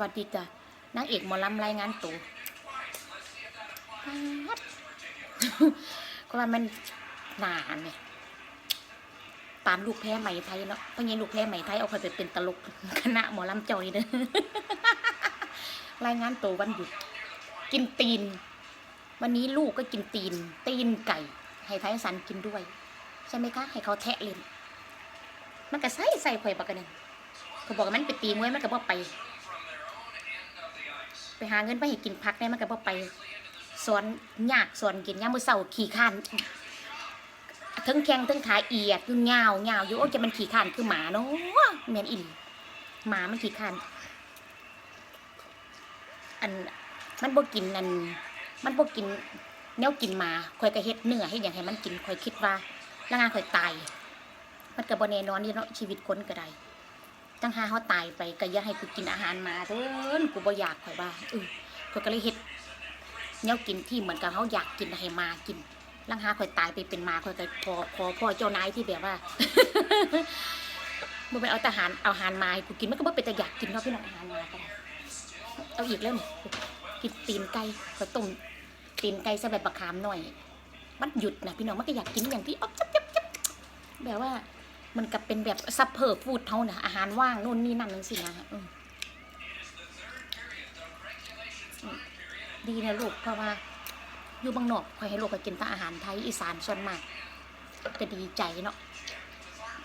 วัสดีจ้ะนางเอกหมอลำรายงานตัวป๊าดก็ว่ามันหนาเนี่ยปานลูกแพ้ไหม่ไทยเนาะเพราะงี้ลูกแพ้ไหม่ไทยเอาไปเป็นตลกคณะหมอลำจอยเด้อรายงานตัววันหยุดกินตีน วันนี้ลูกก็กินตีน ตีนไก่ ให้ไทยสันกินด้วย ใช่ไหมคะให้เขาแทะเล่นมันก็ใส่ใส่ข่อยบักกันนึงเขาบอกว่ามันไปตีมวยมันก็บ่ไป ไปหาเงินไปให้กินพักเนี่ยมันก็บ่ไปสอนยากสอนกินยามมือเช้าขี่ข้านทั้งแข้งทั้งขาเอียดอยู่ยาวยาอยู่โอ้จะมันขี่ข้านคือหมาเนาะแม่นอีหลีหมามันขี่ข้านอันมันบ่กินอันมันบ่กินแนวกินหมาข่อยก็เฮ็ดเนื้อเฮ็ดหยังให้มันกินข่อยคิดว่าแล้วงานข่อยตายมันก็บ่แน่นอนนี่เนาะชีวิตคนก็ได้ ตั้งหาเฮาตายไปก็อย่าให้กูกินอาหารมาเด้อกูบ่อยากข่อยว่าเออข่อยก็เลยเฮ็ดแนวกินที่เหมือนกับเฮาอยากกินให้มากินลังหาข่อยตายไปเป็นมาข่อยก็พอพอพ่อเจ้านายที่แบบว่าบ่ไปเอาแต่อาหารเอาอาหารมาให้กูกินมันก็บ่เป็นแต่อยากกินเนาะพี่น้องอาหารมาก็ได้เอาอีกแล้วกินตีนไก่ข่อยต้มตีนไก่ใส่ใบบักขามหน่อย มันหยุดนะพี่น้องมันก็อยากกินอย่างที่อ๊อบจับจับจับแบบว่า มันกับเป็นแบบซับเพอร์ฟูดเท่านะอาหารว่างนู่นนี่นั่นนั่นสินะดีนะลูกเพราะว่าอยู่บางนอกคอยให้ลูกไปกินแต่อาหารไทยอีสานส่วนมากจะดีใจเนาะ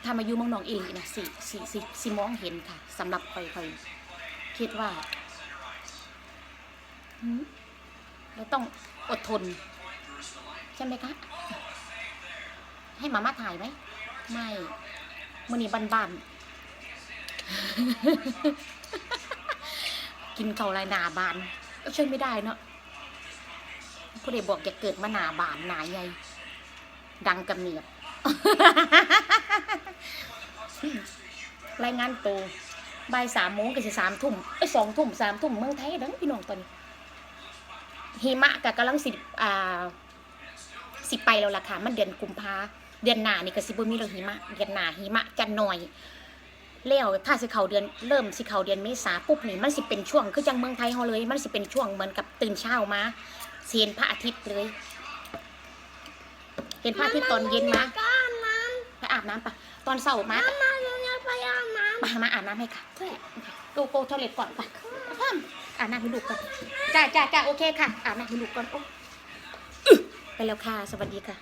ถ้ามาอยู่เมืองนอกอีหลีนะสิสิสิสิมองเห็นค่ะสำหรับคอยคอยคิดว่าเราต้องอดทน ใช่ไหมคะ ให้มาม่าถ่ายไหม ไม่มื่อนี้บ้านๆ กินเข่าวไรหนาบานก็ช่วยไม่ได้เนาะผู้ใดบอกจะเกิดมาหนาบานหนาใหญ่ดังกำเนียบรายงานตัวบ่ายสามโมงก็จะสามทุ่มไอ้สองทุ่มสามทุ่มเมืองไทยดังพี่น้องตอนนี้หิมะกับกำลังสิอ่าสิไปแล้วล่ะค่ะ มันเดือนกุมภา เดือนหน้านี่ก็สิบ่มีแล้วหิมะเดือนหน้าหิมะจะหน่อยแล้วถ้าสิเข้าเดือนเริ่มสิเข้าเดือนเมษาปุ๊บนี่มันสิเป็นช่วงคือจังเมืองไทยเฮาเลย มันสิเป็นช่วงเหมือนกับตื่นเช้ามาเสียนพระอาทิตย์เลย เห็นพระอาทิตย์ตอนเย็นมาก็อาบน้ไปอาบน้ำปะตอนเช้ามาำมาเร็วๆไปอาบน้มามาอาบน้ำให้ค่ะโกโก้ทอเล็ตก่อนไปห้ามอาบน้ำให้ลูกก่อนจ้าจ้าจ้าโอเคค่ะอาบน้ำให้ลูกก่อนโอ้ ไปแล้วค่ะ สวัสดีค่ะ